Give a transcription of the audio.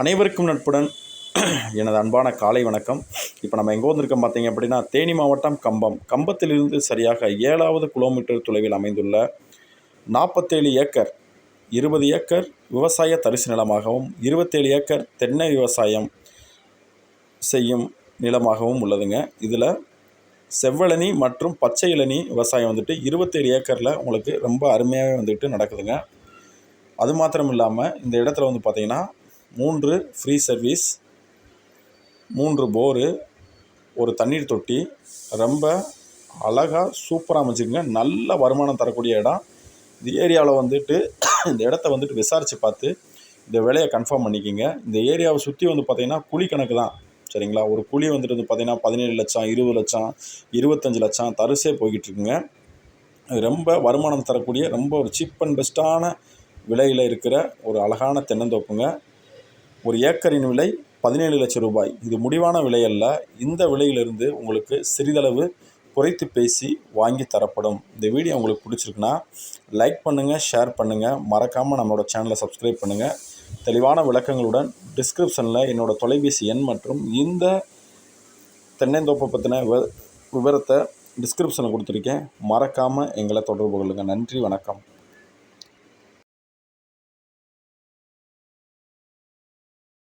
அனைவருக்கும் நட்புடன். எனது அன்பான காலை வணக்கம். இப்போ நம்ம எங்கே வந்திருக்கோம் பார்த்தீங்க அப்படின்னா தேனி மாவட்டம் கம்பம். கம்பத்திலிருந்து சரியாக ஏழாவது கிலோமீட்டர் தொலைவில் அமைந்துள்ள நாற்பத்தேழு ஏக்கர் இருபது ஏக்கர் விவசாய தரிசு நிலமாகவும் இருபத்தேழு ஏக்கர் தென்னை விவசாயம் செய்யும் நிலமாகவும் உள்ளதுங்க. இதில் செவ்வளனி மற்றும் பச்சை இளநி விவசாயம் வந்துட்டு இருபத்தேழு ஏக்கரில் உங்களுக்கு ரொம்ப அருமையாகவே வந்துட்டு நடக்குதுங்க. அது மாத்திரம் இல்லாமல் இந்த இடத்துல வந்து பார்த்திங்கன்னா மூன்று ஃப்ரீ சர்வீஸ் மூன்று போரு ஒரு தண்ணீர் தொட்டி. ரொம்ப அழகாக சூப்பராக அமைச்சிருங்க நல்ல வருமானம் தரக்கூடிய இடம். இந்த ஏரியாவில் வந்துட்டு இந்த இடத்த வந்துட்டு விசாரித்து பார்த்து இந்த விலையை கன்ஃபார்ம் பண்ணிக்கிங்க. இந்த ஏரியாவை சுற்றி வந்து பார்த்திங்கன்னா குழி கணக்கு தான். சரிங்களா? ஒரு குழி வந்துட்டு வந்து பார்த்திங்கன்னா பதினேழு லட்சம் இருபது லட்சம் இருபத்தஞ்சி லட்சம் தரிசே போய்கிட்டு இருக்குங்க. அது ரொம்ப வருமானம் தரக்கூடிய ரொம்ப ஒரு சீப் அண்ட் பெஸ்ட்டான விலையில் இருக்கிற ஒரு அழகான தென்னந்தோப்புங்க. ஒரு ஏக்கரின் விலை பதினேழு லட்சம் ரூபாய். இது முடிவான விலை அல்ல. இந்த விலையிலிருந்து உங்களுக்கு சிறிதளவு குறைத்து பேசி வாங்கி தரப்படும். இந்த வீடியோ உங்களுக்கு பிடிச்சிருக்குன்னா லைக் பண்ணுங்கள் ஷேர் பண்ணுங்கள் மறக்காமல் நம்மளோட சேனலை சப்ஸ்கிரைப் பண்ணுங்கள் தெளிவான விளக்கங்களுடன் டிஸ்கிரிப்ஷனில் என்னோடய தொலைபேசி எண் மற்றும் இந்த தென்னந்தோப்பை பற்றின விவ விவரத்தை டிஸ்கிரிப்ஷனில் கொடுத்துருக்கேன். மறக்காமல் எங்களை தொடர்பு கொள்ளுங்கள் நன்றி வணக்கம்.